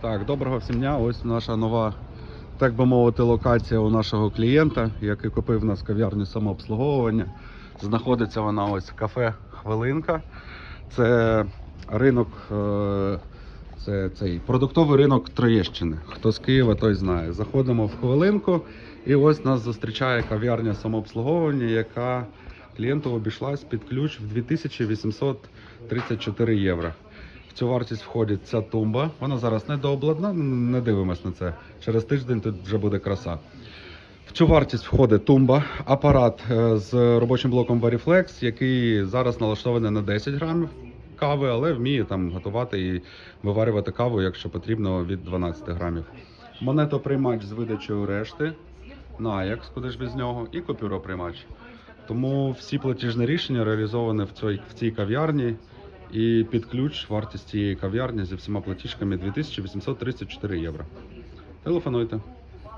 Так, доброго всім дня. Ось наша нова, так би мовити, локація у нашого клієнта, який купив нас кав'ярню самообслуговування. Знаходиться вона ось кафе Хвилинка. Це ринок, е, це цей продуктовий ринок Троєщини. Хто з Києва, той знає. Заходимо в хвилинку, і ось нас зустрічає кав'ярня самообслуговування, яка клієнту обійшлась під ключ в 2834 євро. Цю вартість входить ця тумба. Вона зараз не дообладнана, не дивимось на це. Через тиждень тут вже буде краса. В цю вартість входить тумба, апарат е, з робочим блоком Variflex, який зараз налаштований на 10 грамів кави, але вміє там готувати і виварювати каву, якщо потрібно, від 12 грамів. Монетоприймач з видачею решти, Nayax, куди ж без нього, і купюроприймач. Тому всі платіжні рішення реалізовані в цій, в цій кав'ярні. І під ключ вартість цієї кав'ярні зі всіма платіжками 2834 євро. Телефонуйте.